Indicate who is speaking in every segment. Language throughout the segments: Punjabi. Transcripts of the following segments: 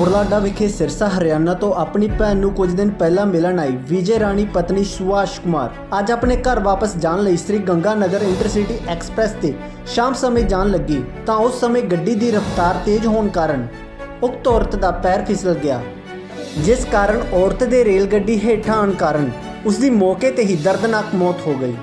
Speaker 1: ਬੁਰਲਾਡਾ ਵਿਖੇ ਸਿਰਸਾ ਹਰਿਆਣਾ ਤੋਂ ਆਪਣੀ ਭੈਣ ਨੂੰ ਕੁਝ ਦਿਨ ਪਹਿਲਾਂ ਮਿਲਣ ਆਈ ਵਿਜੇ ਰਾਣੀ, ਪਤਨੀ ਸੁਭਾਸ਼ ਕੁਮਾਰ। ਅੱਜ ਆਪਣੇ ਘਰ ਵਾਪਸ ਜਾਣ ਲਈ Sri Ganganagar intercity express ਤੇ ਸ਼ਾਮ ਸਮੇਂ ਜਾਣ ਲੱਗੀ ਤਾਂ ਉਸ ਸਮੇਂ ਗੱਡੀ ਦੀ ਰਫ਼ਤਾਰ ਤੇਜ਼ ਹੋਣ ਕਾਰਨ ਉਕਤ ਔਰਤ ਦਾ ਪੈਰ ਫਿਸਲ ਗਿਆ, ਜਿਸ ਕਾਰਨ ਔਰਤ ਦੇ ਰੇਲ ਗੱਡੀ ਹੇਠਾਂ ਆਉਣ ਕਾਰਨ ਉਸ ਦੀ ਮੌਕੇ ਤੇ ਹੀ ਦਰਦਨਾਕ ਮੌਤ ਹੋ ਗਈ।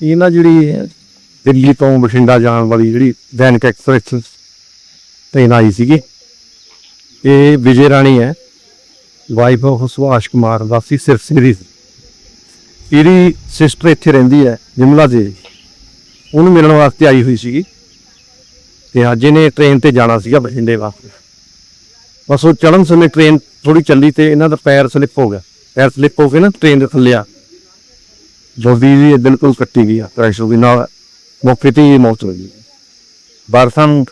Speaker 2: ਇਹ ਨਾ ਜਿਹੜੀ ਦਿੱਲੀ ਤੋਂ ਬਠਿੰਡਾ ਜਾਣ ਵਾਲੀ ਜਿਹੜੀ ਦੈਨਿਕ ਐਕਸਪ੍ਰੈਸ ਟ੍ਰੇਨ ਆਈ ਸੀਗੀ, ਇਹ ਵਿਜੇ ਰਾਣੀ ਹੈ ਵਾਈਫ ਆਫ ਸੁਭਾਸ਼ ਕੁਮਾਰ, ਵਾਸੀ ਸਿਰਸੇ ਦੀ ਇਹਦੀ ਸਿਸਟਰ ਇੱਥੇ ਰਹਿੰਦੀ ਹੈ ਜਿਮਲਾ ਦੇ ਉਹਨੂੰ ਮਿਲਣ ਵਾਸਤੇ ਆਈ ਹੋਈ ਸੀਗੀ। ਤੇ ਅੱਜ ਇਹਨੇ ਟ੍ਰੇਨ ਤੇ ਜਾਣਾ ਸੀਗਾ ਬਠਿੰਡੇ ਵਾਸਤੇ। ਬਸ ਉਹ ਚੜਨ ਸਮੇਂ ਟ੍ਰੇਨ ਥੋੜੀ ਚੱਲੀ ਤੇ ਇਹਨਾਂ ਦਾ ਪੈਰ ਸਲਿੱਪ ਹੋ ਗਿਆ। ਪੈਰ ਸਲਿੱਪ ਹੋ ਕੇ ਨਾ ਟ੍ਰੇਨ ਦੇ ਥੱਲੇ ਆ। ਜਲਦੀ ਵੀ ਬਿਲਕੁਲ ਕੱਟੀ ਗਈ ਆ ਕ੍ਰੈਸ਼ ਹੋ ਗਈ ਨਾਲ ਮੌਕੇ ਤੇ ਹੀ ਮੌਤ ਹੋ ਗਈ ਬਾਰਸਨ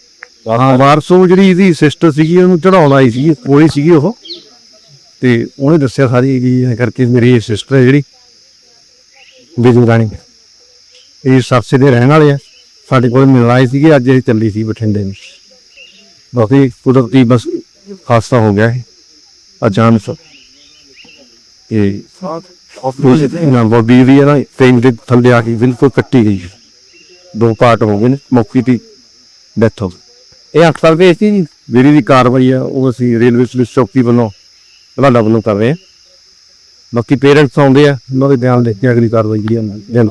Speaker 2: ਹਾਂ ਵਾਰਸੋ ਜਿਹੜੀ ਇਹਦੀ ਸਿਸਟਰ ਸੀਗੀ ਉਹਨੂੰ ਚੜਾਉਣ ਆਈ ਸੀ ਕੋਲੇ ਸੀਗੀ ਉਹ। ਤੇ ਉਹਨੇ ਦੱਸਿਆ ਸਾਰੀ ਕਿ ਇਹ ਕਰਕੇ ਮੇਰੀ ਸਿਸਟਰ ਹੈ ਜਿਹੜੀ ਬਿਜੂ ਰਾਣੀ। ਇਹ ਸਰਸੇ ਦੇ ਰਹਿਣ ਵਾਲੇ ਆ। ਸਾਡੇ ਕੋਲ ਮਿਲਣ ਆਏ ਸੀਗੇ ਅੱਜ ਇਹ ਚੱਲੀ ਸੀ ਬਠਿੰਡੇ ਨੂੰ। ਬਾਕੀ ਕੁਦਰਤੀ ਬਸ ਹਾਦਸਾ ਹੋ ਗਿਆ ਹੈ ਅਚਾਨਕ। ਇਹ ਆਪੋਜ਼ਿਟ ਨਾ ਬੋਡੀ ਵੀ ਹੈ ਨਾ ਟ੍ਰੇਨ ਦੇ ਥੱਲੇ ਆ ਕੇ ਬਿਲਕੁਲ ਕੱਟੀ ਗਈ। ਦੋ ਪਾਰਟ ਹੋ ਗਏ ਨੇ ਮੌਕੇ ਤੇ ਡੈਥ ਹੋ ਗਈ। ਇਹ ਹਸਪਤਾਲ ਭੇਜ ਸੀ ਜੀ। ਦੀ ਕਾਰਵਾਈ ਆ ਉਹ ਅਸੀਂ ਰੇਲਵੇ ਪੁਲਿਸ ਚੌਕੀ ਵੱਲੋਂ ਤੁਹਾਡਾ ਵੱਲੋਂ ਕਰ ਰਹੇ ਹਾਂ। ਬਾਕੀ ਪੇਰੈਂਟਸ ਆਉਂਦੇ ਆ ਉਹਨਾਂ ਦੇ ਬਿਆਨ ਲੈ ਕੇ ਅਗਲੀ ਕਾਰਵਾਈ ਜਿਹੜੀ ਆ ਦੇਣ